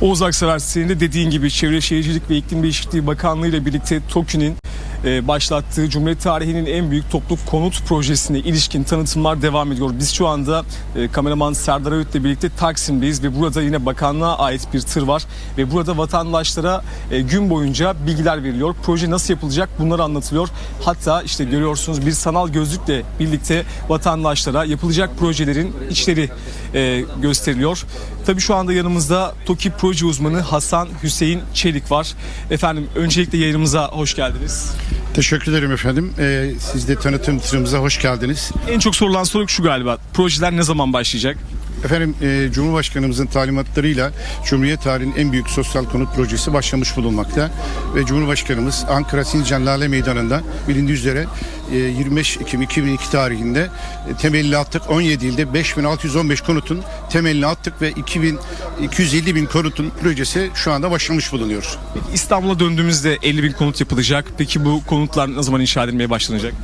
Oğuz Aksever senin de dediğin gibi Çevre Şehircilik ve İklim Değişikliği Bakanlığı ile birlikte TOKİ'nin başlattığı Cumhuriyet tarihinin en büyük toplu konut projesine ilişkin tanıtımlar devam ediyor. Biz şu anda e, kameraman Serdar Öğüt'le birlikte Taksim'deyiz ve burada yine bakanlığa ait bir tır var ve burada vatandaşlara e, gün boyunca bilgiler veriliyor. Proje nasıl yapılacak bunlar anlatılıyor. Hatta işte görüyorsunuz bir sanal gözlükle birlikte vatandaşlara yapılacak projelerin içleri e, gösteriliyor. Tabii şu anda yanımızda TOKİ proje uzmanı Hasan Hüseyin Çelik var. Efendim öncelikle yayınımıza hoş geldiniz. Teşekkür ederim efendim. Ee, siz de tanıtım tırımıza hoş geldiniz. En çok sorulan soru şu galiba. Projeler ne zaman başlayacak? Efendim e, Cumhurbaşkanımızın talimatlarıyla Cumhuriyet tarihinin en büyük sosyal konut projesi başlamış bulunmakta. Ve Cumhurbaşkanımız Ankara Sincan Lale Meydanı'nda bilindiği üzere e, 25 Ekim 2002 tarihinde e, temelini attık. 17 ilde 5615 konutun temelini attık ve 2000 250 bin konutun projesi şu anda başlamış bulunuyor. İstanbul'a döndüğümüzde 50 bin konut yapılacak. Peki bu konutlar ne zaman inşa edilmeye başlanacak?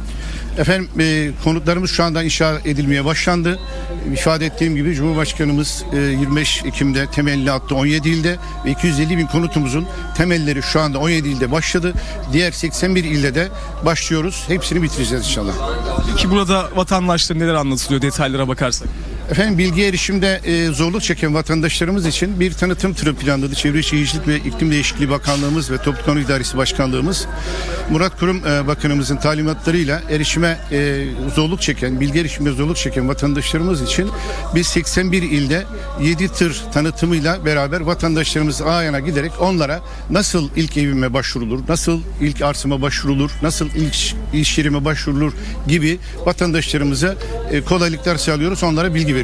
Efendim e, konutlarımız şu anda inşa edilmeye başlandı. İfade ettiğim gibi Cumhurbaşkanımız e, 25 Ekim'de temelini attı 17 ilde ve 250 bin konutumuzun temelleri şu anda 17 ilde başladı. Diğer 81 ilde de başlıyoruz. Hepsini bitireceğiz inşallah. Peki burada vatandaşlara neler anlatılıyor detaylara bakarsak? Efendim bilgi erişimde e, zorluk çeken vatandaşlarımız için bir tanıtım tırı planladı. Çevre Şehircilik ve İklim Değişikliği Bakanlığımız ve Toplu Konut İdaresi Başkanlığımız Murat Kurum e, Bakanımızın talimatlarıyla erişime e, zorluk çeken, bilgi erişimde zorluk çeken vatandaşlarımız için biz 81 ilde 7 tır tanıtımıyla beraber vatandaşlarımız ayağına giderek onlara nasıl ilk evime başvurulur, nasıl ilk arsama başvurulur, nasıl ilk iş yerime başvurulur gibi vatandaşlarımıza e, kolaylıklar sağlıyoruz. Onlara bilgi veriyoruz.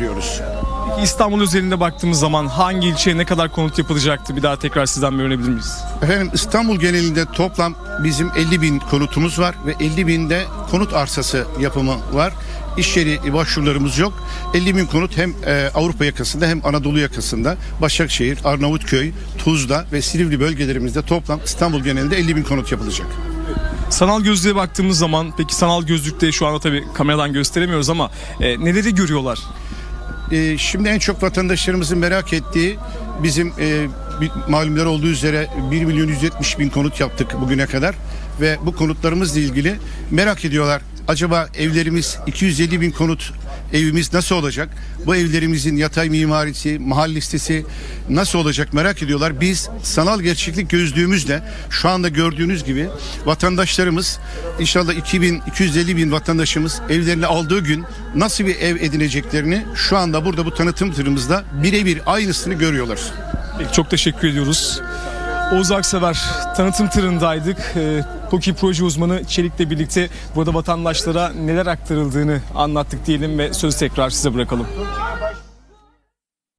Peki İstanbul özelinde baktığımız zaman hangi ilçeye ne kadar konut yapılacaktı? Bir daha tekrar sizden bir öğrenebilir miyiz? Efendim İstanbul genelinde toplam bizim 50 bin konutumuz var ve 50 binde konut arsası yapımı var. İş yeri başvurularımız yok. 50 bin konut hem e, Avrupa yakasında hem Anadolu yakasında Başakşehir, Arnavutköy, Tuzla ve Silivri bölgelerimizde toplam İstanbul genelinde 50 bin konut yapılacak. Sanal gözlüğe baktığımız zaman peki sanal gözlükte şu anda tabii kameradan gösteremiyoruz ama e, neleri görüyorlar? E, şimdi en çok vatandaşlarımızın merak ettiği bizim e, malumlar olduğu üzere 1 milyon 170 bin konut yaptık bugüne kadar ve bu konutlarımızla ilgili merak ediyorlar. Acaba evlerimiz 250 bin konut evimiz nasıl olacak? Bu evlerimizin yatay mimarisi, mahal listesi nasıl olacak merak ediyorlar. Biz sanal gerçeklik gözlüğümüzle şu anda gördüğünüz gibi vatandaşlarımız inşallah 2000 250 bin vatandaşımız evlerini aldığı gün nasıl bir ev edineceklerini şu anda burada bu tanıtım tırımızda birebir aynısını görüyorlar. Çok teşekkür ediyoruz. Oğuz Aksever tanıtım tırındaydık. E, proje uzmanı Çelik'le birlikte burada vatandaşlara neler aktarıldığını anlattık diyelim ve sözü tekrar size bırakalım.